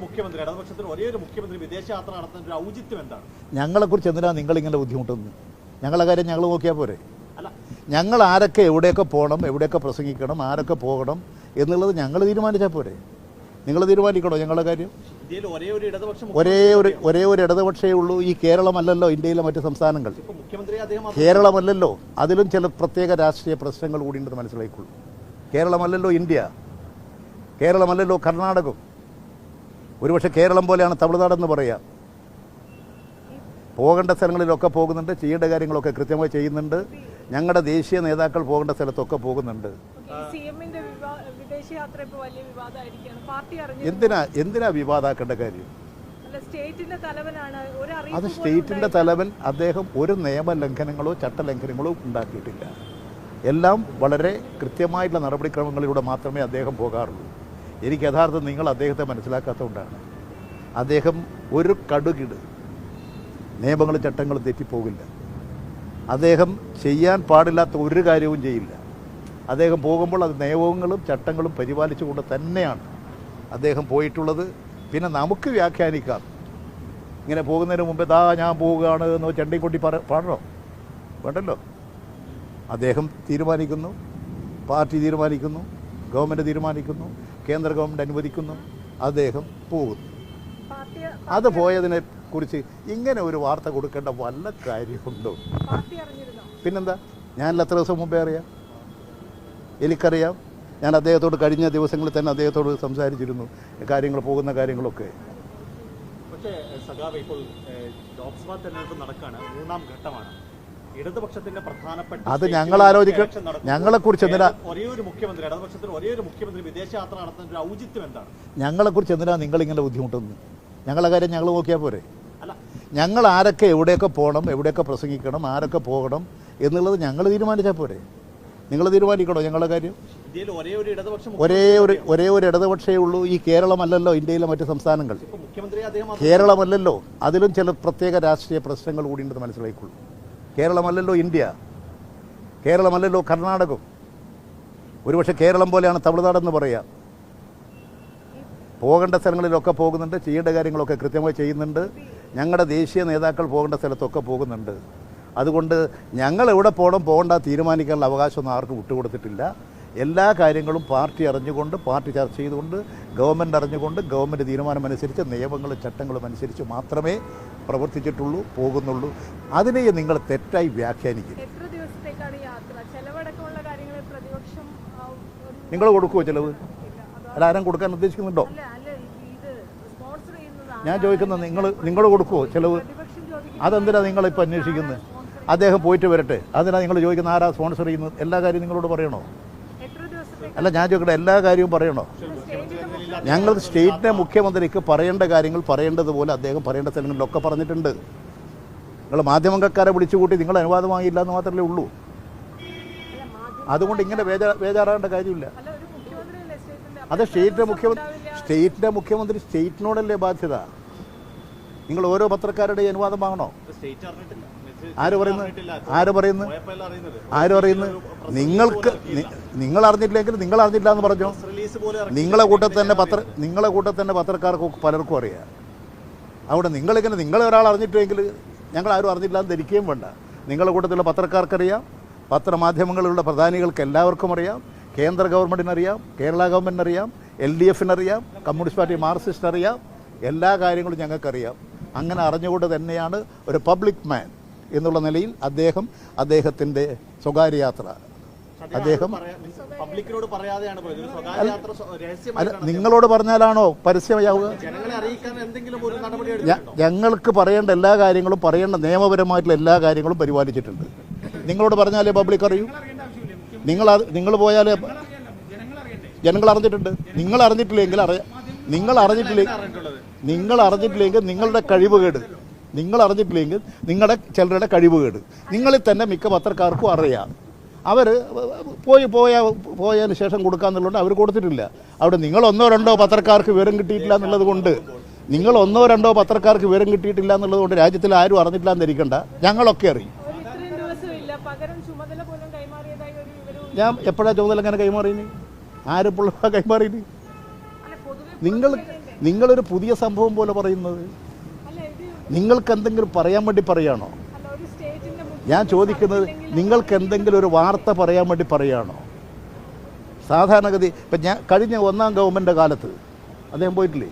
മുഖ്യമന്ത്രി ഇടതുപക്ഷത്തിന് ഒരേ ഒരു മുഖ്യമന്ത്രി വിദേശയാത്ര നടത്തുന്ന ഒരു ഔചിത്യം എന്താണ്? ഞങ്ങളെ കുറിച്ച് എന്തിനാണ് നിങ്ങളിങ്ങനെ ബുദ്ധിമുട്ടുന്നത്? ഞങ്ങളെ കാര്യം ഞങ്ങൾ നോക്കിയാൽ പോരെ? അല്ല. ഞങ്ങൾ ആരൊക്കെ എവിടെയൊക്കെ പോകണം എവിടെയൊക്കെ പ്രസംഗിക്കണം ആരൊക്കെ പോകണം എന്നുള്ളത് ഞങ്ങൾ തീരുമാനിച്ചാൽ പോരെ? നിങ്ങൾ തീരുമാനിക്കണോ ഞങ്ങളുടെ കാര്യം? ഒരേ ഒരു ഇടതുപക്ഷ ഒരേ ഒരു ഒരേ ഒരു ഇടതുപക്ഷേ ഉള്ളൂ ഈ കേരളമല്ലല്ലോ ഇന്ത്യയിലെ മറ്റ് സംസ്ഥാനങ്ങൾ. കേരളമല്ലല്ലോ. അതിലും ചില പ്രത്യേക രാഷ്ട്രീയ പ്രശ്നങ്ങൾ കൂടി ഉണ്ടെന്ന് മനസ്സിലാക്കിക്കൊള്ളൂ കേരളമല്ലല്ലോ ഇന്ത്യ. കേരളമല്ലല്ലോ കർണാടകം. ഒരുപക്ഷെ കേരളം പോലെയാണ് തമിഴ്നാടെന്ന് പറയാം. പോകേണ്ട സ്ഥലങ്ങളിലൊക്കെ പോകുന്നുണ്ട് ചെയ്യേണ്ട കാര്യങ്ങളൊക്കെ കൃത്യമായി ചെയ്യുന്നുണ്ട്. ഞങ്ങളുടെ ദേശീയ നേതാക്കൾ പോകേണ്ട സ്ഥലത്തൊക്കെ പോകുന്നുണ്ട്. എന്തിനാ എന്തിനാ വിവാദാക്കേണ്ട കാര്യം? അത് സ്റ്റേറ്റിന്റെ തലവൻ അദ്ദേഹം ഒരു നിയമ നിയമലംഘനങ്ങളോ ചട്ടലംഘനങ്ങളോ ഉണ്ടാക്കിയിട്ടില്ല. എല്ലാം വളരെ കൃത്യമായിട്ടുള്ള നടപടിക്രമങ്ങളിലൂടെ മാത്രമേ അദ്ദേഹം പോകാറുള്ളൂ. എനിക്ക് യഥാർത്ഥം നിങ്ങൾ അദ്ദേഹത്തെ മനസ്സിലാക്കാത്തതുകൊണ്ടാണ്. അദ്ദേഹം ഒരു കടുകിട്. നിയമങ്ങൾ ചട്ടങ്ങൾ തെറ്റിപ്പോകില്ല. അദ്ദേഹം ചെയ്യാൻ പാടില്ലാത്ത ഒരു കാര്യവും ചെയ്യില്ല. അദ്ദേഹം പോകുമ്പോൾ അത് നിയമങ്ങളും ചട്ടങ്ങളും പരിപാലിച്ചുകൊണ്ട് തന്നെയാണ് അദ്ദേഹം പോയിട്ടുള്ളത്. പിന്നെ നമുക്ക് വ്യാഖ്യാനിക്കാം. ഇങ്ങനെ പോകുന്നതിന് മുമ്പേ ദാ ഞാൻ പോവുകയാണ് എന്ന് ചണ്ടിക്കൊട്ടി പറ പാടണോ? വേണ്ടല്ലോ. അദ്ദേഹം തീരുമാനിക്കുന്നു. പാർട്ടി തീരുമാനിക്കുന്നു. ഗവൺമെന്റ് തീരുമാനിക്കുന്നു. കേന്ദ്ര ഗവൺമെന്റ് അനുവദിക്കുന്നു അദ്ദേഹം പോകുന്നു. അത് പോയതിനെ കുറിച്ച് ഇങ്ങനെ ഒരു വാർത്ത കൊടുക്കേണ്ട വല്ല കാര്യമുണ്ടോ? പിന്നെന്താ? ഞാൻ എത്ര ദിവസം മുമ്പേ അറിയാം. എനിക്കറിയാം. ഞാൻ അദ്ദേഹത്തോട് കഴിഞ്ഞ ദിവസങ്ങളിൽ തന്നെ അദ്ദേഹത്തോട് സംസാരിച്ചിരുന്നു കാര്യങ്ങൾ പോകുന്ന കാര്യങ്ങളൊക്കെ. പക്ഷേ സഖാവ് ഇപ്പോൾ ലോക്സഭാ തെരഞ്ഞെടുപ്പ് നടക്കുകയാണ് മൂന്നാം ഘട്ടമാണ്. ഇടതുപക്ഷത്തിന്റെ പ്രധാനപ്പെട്ട അത് ഞങ്ങൾ ആലോചിക്ക- ഞങ്ങളെ കുറിച്ച് എന്തിനാ- ഒരേ ഒരു മുഖ്യമന്ത്രി ഇടതുപക്ഷത്തിന് ഒരേ ഒരു മുഖ്യമന്ത്രി വിദേശയാത്ര നടത്തുന്ന ഒരു ഔചിത്യം എന്താണ്? ഞങ്ങളെ കുറിച്ച് എന്തിനാ നിങ്ങൾ ഇങ്ങനെ ബുദ്ധിമുട്ടുന്നത്? ഞങ്ങളെ കാര്യം ഞങ്ങൾ നോക്കിയാൽ പോരെ. അല്ല. ഞങ്ങൾ ആരൊക്കെ എവിടെയൊക്കെ പോകണം എവിടെയൊക്കെ പ്രസംഗിക്കണം ആരൊക്കെ പോകണം എന്നുള്ളത് ഞങ്ങൾ തീരുമാനിച്ചാൽ പോരെ. നിങ്ങൾ തീരുമാനിക്കണോ ഞങ്ങളുടെ കാര്യം? ഒരേ ഒരു ഇടതുപക്ഷ ഒരേ ഒരു ഒരേ ഒരു ഇടതുപക്ഷേ ഉള്ളൂ ഈ കേരളമല്ലല്ലോ ഇന്ത്യയിലെ മറ്റ് സംസ്ഥാനങ്ങൾ. കേരളമല്ലല്ലോ. അതിലും ചില പ്രത്യേക രാഷ്ട്രീയ പ്രശ്നങ്ങൾ കൂടി ഉണ്ടെന്ന് മനസ്സിലായിക്കൊള്ളൂ. കേരളമല്ലല്ലോ ഇന്ത്യ. കേരളമല്ലല്ലോ കർണാടകം. ഒരുപക്ഷെ കേരളം പോലെയാണ് തമിഴ്നാടെന്ന് പറയാം. പോകേണ്ട സ്ഥലങ്ങളിലൊക്കെ പോകുന്നുണ്ട് ചെയ്യേണ്ട കാര്യങ്ങളൊക്കെ കൃത്യമായി ചെയ്യുന്നുണ്ട്. ഞങ്ങളുടെ ദേശീയ നേതാക്കൾ പോകേണ്ട സ്ഥലത്തൊക്കെ പോകുന്നുണ്ട്. അതുകൊണ്ട് ഞങ്ങൾ എവിടെ പോകണം പോകേണ്ട തീരുമാനിക്കാനുള്ള അവകാശമൊന്നും ആർക്കും വിട്ടുകൊടുത്തിട്ടില്ല. എല്ലാ കാര്യങ്ങളും പാർട്ടി അറിഞ്ഞുകൊണ്ട് പാർട്ടി ചർച്ച ചെയ്തുകൊണ്ട് ഗവൺമെന്റ് അറിഞ്ഞുകൊണ്ട് ഗവൺമെന്റ് തീരുമാനമനുസരിച്ച് നിയമങ്ങളും ചട്ടങ്ങളും അനുസരിച്ച് മാത്രമേ പ്രവർത്തിച്ചിട്ടുള്ളൂ പോകുന്നുള്ളൂ. അതിനെ നിങ്ങൾ തെറ്റായി വ്യാഖ്യാനിക്കും. നിങ്ങൾ കൊടുക്കുമോ ചിലവ്? അല്ല ആരും കൊടുക്കാൻ ഉദ്ദേശിക്കുന്നുണ്ടോ? ഞാൻ ചോദിക്കുന്നത് നിങ്ങൾ നിങ്ങൾ കൊടുക്കുമോ ചിലവ്? അതെന്തിനാണ് നിങ്ങളിപ്പോൾ അന്വേഷിക്കുന്നത് അദ്ദേഹം പോയിട്ട് വരട്ടെ. അതിനാണ് നിങ്ങൾ ചോദിക്കുന്ന ആരാ സ്പോൺസർ ചെയ്യുന്നത്? എല്ലാ കാര്യവും നിങ്ങളോട് പറയണോ? അല്ല ഞാൻ ചോദിക്കട്ടെ എല്ലാ കാര്യവും പറയണോ? സ്റ്റേറ്റിന്റെ ഞങ്ങൾ സ്റ്റേറ്റിന്റെ മുഖ്യമന്ത്രിക്ക് പറയേണ്ട കാര്യങ്ങൾ പറയേണ്ടതുപോലെ അദ്ദേഹം പറയേണ്ട സ്ഥലങ്ങളിലൊക്കെ പറഞ്ഞിട്ടുണ്ട്. നിങ്ങൾ മാധ്യമക്കാരെ വിളിച്ചുകൂട്ടി നിങ്ങൾ അനുവാദം വാങ്ങിയില്ല എന്ന് മാത്രമേ ഉള്ളൂ. അതുകൊണ്ട് ഇങ്ങനെ ബേജാ ബേജാറാകേണ്ട കാര്യമില്ല. സ്റ്റേറ്റിന്റെ അത് സ്റ്റേറ്റിന്റെ മുഖ്യമന്ത്രി സ്റ്റേറ്റിന്റെ മുഖ്യമന്ത്രി സ്റ്റേറ്റിനോടല്ലേ ബാധ്യത? നിങ്ങൾ ഓരോ പത്രക്കാരുടെ അനുവാദം വാങ്ങണോ? ആര് പറയുന്നു? അറിഞ്ഞിട്ടില്ല. ആര് പറയുന്നു? പോയപ്പോഴല്ലേ ആര് പറയുന്നു? നിങ്ങൾക്ക് നിങ്ങൾ അറിഞ്ഞിട്ടില്ലെങ്കിൽ നിങ്ങൾ അറിഞ്ഞില്ല എന്ന് പറഞ്ഞു. നിങ്ങളെ കൂട്ടത്തിൽ തന്നെ പത്ര നിങ്ങളെ കൂട്ടത്തിൽ തന്നെ പത്രക്കാർക്ക് പലർക്കും അറിയാം. അവിടെ നിങ്ങളിങ്ങനെ നിങ്ങളെ ഒരാൾ അറിഞ്ഞിട്ടെങ്കിൽ ഞങ്ങൾ ആരും അറിഞ്ഞില്ല എന്ന് ധരിക്കുകയും വേണ്ട. നിങ്ങളുടെ കൂട്ടത്തിലുള്ള പത്രക്കാർക്കറിയാം പത്രമാധ്യമങ്ങളിലുള്ള പ്രധാനികൾക്ക് എല്ലാവർക്കും അറിയാം. കേന്ദ്ര ഗവൺമെന്റിനറിയാം കേരള ഗവൺമെന്റിനറിയാം എൽ ഡി എഫിനറിയാം കമ്മ്യൂണിസ്റ്റ് പാർട്ടി മാർക്സിസ്റ്റ് അറിയാം. എല്ലാ കാര്യങ്ങളും ഞങ്ങൾക്കറിയാം. അങ്ങനെ അറിഞ്ഞുകൊണ്ട് തന്നെയാണ് ഒരു പബ്ലിക് മാൻ. എന്നുള്ള നിലയിൽ അദ്ദേഹം അദ്ദേഹത്തിന്റെ സ്വകാര്യ യാത്ര അദ്ദേഹം അല്ല നിങ്ങളോട് പറഞ്ഞാലാണോ പരസ്യമാവുക ഞങ്ങൾക്ക് പറയേണ്ട എല്ലാ കാര്യങ്ങളും പറയേണ്ട നിയമപരമായിട്ടുള്ള എല്ലാ കാര്യങ്ങളും പരിപാലിച്ചിട്ടുണ്ട്. നിങ്ങളോട് പറഞ്ഞാലേ പബ്ലിക് അറിയൂ. നിങ്ങൾ നിങ്ങൾ പോയാലേ ജനങ്ങൾ അറിഞ്ഞിട്ടുണ്ട്. നിങ്ങൾ അറിഞ്ഞിട്ടില്ലെങ്കിൽ അറിയാം നിങ്ങൾ അറിഞ്ഞിട്ടില്ലെങ്കിൽ നിങ്ങൾ അറിഞ്ഞിട്ടില്ലെങ്കിൽ നിങ്ങളുടെ കഴിവുകേട്. നിങ്ങൾ അറിഞ്ഞിട്ടില്ലെങ്കിൽ നിങ്ങളുടെ ചിലരുടെ കഴിവുകേട്. നിങ്ങളിൽ തന്നെ മിക്ക പത്രക്കാർക്കും അറിയാം. അവർ പോയി പോയ പോയതിന് ശേഷം കൊടുക്കാന്നുള്ളതുകൊണ്ട് അവർ കൊടുത്തിട്ടില്ല. അവിടെ നിങ്ങൾ ഒന്നോ രണ്ടോ പത്രക്കാർക്ക് വിവരം കിട്ടിയിട്ടില്ല എന്നുള്ളത് കൊണ്ട്. നിങ്ങൾ ഒന്നോ രണ്ടോ പത്രക്കാർക്ക് വിവരം കിട്ടിയിട്ടില്ല എന്നുള്ളത് കൊണ്ട് രാജ്യത്തിൽ ആരും അറിഞ്ഞിട്ടില്ല എന്ന് ധരിക്കണ്ട ഞങ്ങളൊക്കെ അറിയും. ഞാൻ എപ്പോഴാ ചുമതല അങ്ങനെ കൈമാറിയിന്? ആരെപ്പോൾ കൈമാറിയിന്? നിങ്ങൾ നിങ്ങളൊരു പുതിയ സംഭവം പോലെ പറയുന്നത്. നിങ്ങൾക്ക് എന്തെങ്കിലും പറയാൻ വേണ്ടി പറയാണോ? ഞാൻ ചോദിക്കുന്നത് നിങ്ങൾക്ക് എന്തെങ്കിലും ഒരു വാർത്ത പറയാൻ വേണ്ടി പറയാണോ? സാധാരണഗതി ഇപ്പം ഞാൻ കഴിഞ്ഞ ഒന്നാം ഗവൺമെന്റ് കാലത്ത് അദ്ദേഹം പോയിട്ടില്ലേ?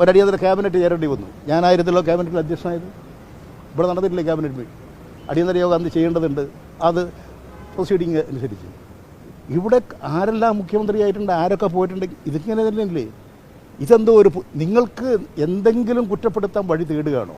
ഒരടിയന്തര ക്യാബിനറ്റ് ചേരേണ്ടി വന്നു. ഞാനായിരുന്നല്ലോ ക്യാബിനറ്റിൽ അധ്യക്ഷനായത്. ഇവിടെ നടന്നിട്ടില്ലേ ക്യാബിനറ്റ് മീറ്റിംഗ് അടിയന്തര യോഗം അന്ന് ചെയ്യേണ്ടതുണ്ട്. അത് പ്രൊസീഡിങ് അനുസരിച്ച്. ഇവിടെ ആരെല്ലാം മുഖ്യമന്ത്രിയായിട്ടുണ്ട് ആരൊക്കെ പോയിട്ടുണ്ട് ഇതിങ്ങനെ തന്നെയല്ലേ? ഇതെന്തോ ഒരു നിങ്ങൾക്ക് എന്തെങ്കിലും കുറ്റപ്പെടുത്താൻ വഴി തേടുകയാണോ?